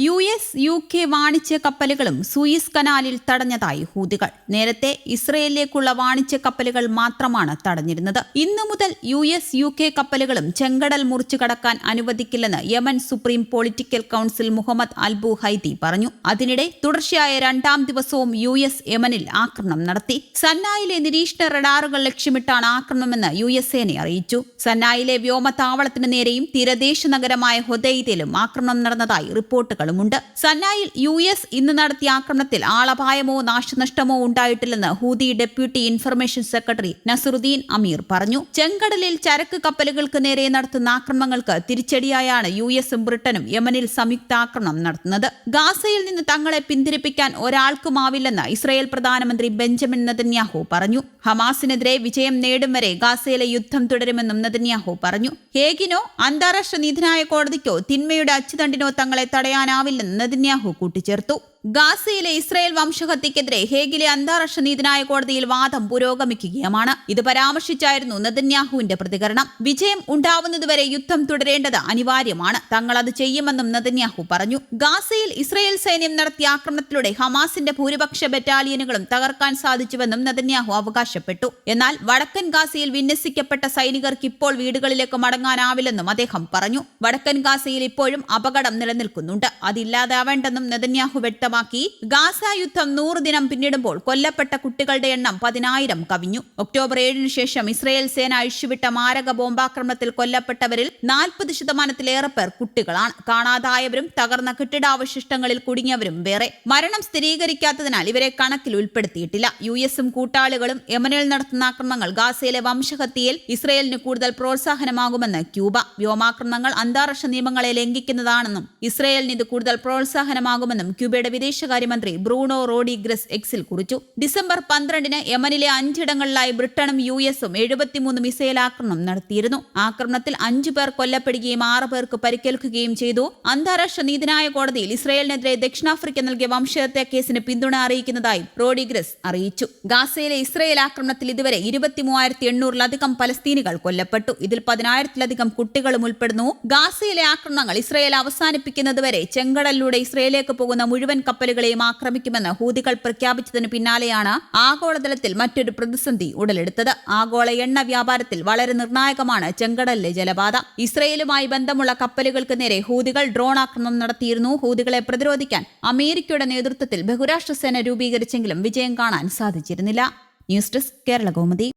U S U K വാണിജ്യ കപ്പലുകളും Suess കനാലിൽ തടഞ്ഞതായി ഹൂതികൾ. നേരത്തെ ഇസ്രയേലിലേക്കുള്ള വാണിജ്യ കപ്പലുകൾ മാത്രമാണ് തടഞ്ഞിരുന്നത്. ഇന്നു മുതൽ യു എസ് യു കെ കപ്പലുകളും ചെങ്കടൽ മുറിച്ചു കടക്കാൻ അനുവദിക്കില്ലെന്ന് Yemen supreme political council Muhammad അൽബു ഹൈദി പറഞ്ഞു. അതിനിടെ തുടർച്ചയായ രണ്ടാം ദിവസവും യു എസ് യമനിൽ ആക്രമണം നടത്തി. സന്നായിലെ നിരീക്ഷണ റഡാറുകൾ ലക്ഷ്യമിട്ടാണ് ആക്രമണമെന്ന് യു എസ് സേന അറിയിച്ചു. സന്നായിലെ വ്യോമതാവളത്തിന് നേരെയും തീരദേശ നഗരമായ ഹൊദയിലും ആക്രമണം നടന്നതായി റിപ്പോർട്ടുകളുമുണ്ട് സന്നായിൽ യു എസ് ഇന്ന് നടത്തിയ ആക്രമണത്തിൽ ആളപായമോ നാശനഷ്ടമോ ഉണ്ടായിട്ടില്ലെന്ന് Houthi deputy information secretary Nasruddin Amer പറഞ്ഞു. ചെങ്കടലിൽ ചരക്ക് കപ്പലുകൾക്ക് നേരെ നടത്തുന്ന ആക്രമണങ്ങൾക്ക് തിരിച്ചടിയായാണ് യു എസും ബ്രിട്ടനും യമനിൽ സംയുക്ത ആക്രമണം നടത്തുന്നത്. ഗാസയിൽ നിന്ന് തങ്ങളെ പിന്തിരിപ്പിക്കാൻ ഒരാൾക്കുമാവില്ലെന്ന് ഇസ്രയേൽ പ്രധാനമന്ത്രി ബെഞ്ചമിൻ നെതന്യാഹു പറഞ്ഞു. ഹമാസിനെതിരെ വിജയം നേടും വരെ ഗാസയിലെ യുദ്ധം തുടരുമെന്നും നെതന്യാഹു പറഞ്ഞു. ഹേഗിനോ അന്താരാഷ്ട്ര നീതിനായ കോടതിക്കോ തിന്മയുടെ അച്ചുതണ്ടിനോ തങ്ങളെ തടയാനാവില്ലെന്ന് നെതന്യാഹു കൂട്ടിച്ചേർത്തു. ഗാസയിലെ ഇസ്രായേൽ വംശഹത്യക്കെതിരെ ഹേഗിലെ അന്താരാഷ്ട്ര നീതിനായ കോടതിയിൽ വാദം പുരോഗമിക്കുകയുമാണ്. ഇത് പരാമർശിച്ചായിരുന്നു നെതന്യാഹുവിന്റെ പ്രതികരണം. വിജയം ഉണ്ടാവുന്നതുവരെ യുദ്ധം തുടരേണ്ടത് അനിവാര്യമാണ്. തങ്ങൾ അത് ചെയ്യുമെന്നും നെതന്യാഹു പറഞ്ഞു. ഗാസയിൽ ഇസ്രായേൽ സൈന്യം നടത്തിയ ആക്രമണത്തിലൂടെ ഹമാസിന്റെ ഭൂരിപക്ഷ ബറ്റാലിയനുകളും തകർക്കാൻ സാധിച്ചുവെന്നും നെതന്യാഹു അവകാശപ്പെട്ടു. എന്നാൽ വടക്കൻ ഗാസയിൽ വിന്യസിക്കപ്പെട്ട സൈനികർക്ക് ഇപ്പോൾ വീടുകളിലേക്ക് മടങ്ങാനാവില്ലെന്നും അദ്ദേഹം പറഞ്ഞു. വടക്കൻ ഗാസയിൽ ഇപ്പോഴും അപകടം നിലനിൽക്കുന്നുണ്ട്. അതില്ലാതാവേണ്ടെന്നും നെതന്യാഹു വ്യക്തമാക്കി. ഗാസ യുദ്ധം നൂറ് ദിനം പിന്നിടുമ്പോൾ കൊല്ലപ്പെട്ട കുട്ടികളുടെ എണ്ണം പതിനായിരം കവിഞ്ഞു. ഒക്ടോബർ ഏഴിന് ശേഷം ഇസ്രയേൽ സേന അഴിച്ചുവിട്ട മാരക ബോംബാക്രമണത്തിൽ കൊല്ലപ്പെട്ടവരിൽ നാൽപ്പത് ശതമാനത്തിലേറെ പേർ കുട്ടികളാണ്. കാണാതായവരും തകർന്ന കെട്ടിടാവശിഷ്ടങ്ങളിൽ കുടുങ്ങിയവരും വേറെ. മരണം സ്ഥിരീകരിക്കാത്തതിനാൽ ഇവരെ കണക്കിൽ ഉൾപ്പെടുത്തിയിട്ടില്ല. യു എസും കൂട്ടാളികളും യമനിൽ നടത്തുന്ന ആക്രമണങ്ങൾ ഗാസയിലെ വംശഹത്യയിൽ ഇസ്രയേലിന് കൂടുതൽ പ്രോത്സാഹനമാകുമെന്ന് ക്യൂബ. വ്യോമാക്രമണങ്ങൾ അന്താരാഷ്ട്ര നിയമങ്ങളെ ലംഘിക്കുന്നതാണെന്നും ഇസ്രയേലിന് ഇത് കൂടുതൽ പ്രോത്സാഹനമാകുമെന്നും ക്യൂബയുടെ വിദേശകാര്യമന്ത്രി ബ്രൂണോ റോഡിഗ്രസ് എക്സിൽ കുറിച്ചു. ഡിസംബർ പന്ത്രണ്ടിന് യമനിലെ അഞ്ചിടങ്ങളിലായി ബ്രിട്ടനും യു എസും എഴുപത്തിമൂന്ന് മിസൈൽ ആക്രമണം നടത്തിയിരുന്നു. ആക്രമണത്തിൽ അഞ്ചു പേർ കൊല്ലപ്പെടുകയും ആറ് പേർക്ക് പരിക്കേൽക്കുകയും ചെയ്തു. അന്താരാഷ്ട്ര നീതിന്യായ കോടതിയിൽ ഇസ്രയേലിനെതിരെ ദക്ഷിണാഫ്രിക്ക നൽകിയ വംശഹത്യ കേസിന് പിന്തുണ അറിയിക്കുന്നതായി റോഡിഗ്രസ് അറിയിച്ചു. ഗാസയിലെ ഇസ്രയേൽ ആക്രമണത്തിൽ ഇതുവരെ ഇരുപത്തിമൂവായിരത്തി എണ്ണൂറിലധികം പലസ്തീനികൾ കൊല്ലപ്പെട്ടു. ഇതിൽ പതിനായിരത്തിലധികം കുട്ടികളും ഉൾപ്പെടുന്നു. ഗാസയിലെ ആക്രമണങ്ങൾ ഇസ്രയേൽ അവസാനിപ്പിക്കുന്നതുവരെ ചെങ്കടലിലൂടെ ഇസ്രയേലിലേക്ക് പോകുന്ന മുഴുവൻ കപ്പലുകളെയും ആക്രമിക്കുമെന്ന് ഹൂതികൾ പ്രഖ്യാപിച്ചതിന് പിന്നാലെയാണ് ആഗോളതലത്തിൽ മറ്റൊരു പ്രതിസന്ധി ഉടലെടുത്തത്. ആഗോള എണ്ണ വ്യാപാരത്തിൽ വളരെ നിർണായകമാണ് ചെങ്കടലിലെ ജലപാത ഇസ്രയേലുമായി ബന്ധമുള്ള കപ്പലുകൾക്ക് നേരെ ഹൂതികൾ ഡ്രോൺ ആക്രമണം നടത്തിയിരുന്നു. ഹൂതികളെ പ്രതിരോധിക്കാൻ അമേരിക്കയുടെ നേതൃത്വത്തിൽ ബഹുരാഷ്ട്ര സേന രൂപീകരിച്ചെങ്കിലും വിജയം കാണാൻ സാധിച്ചിരുന്നില്ല. News desk Kerala Kaumudi.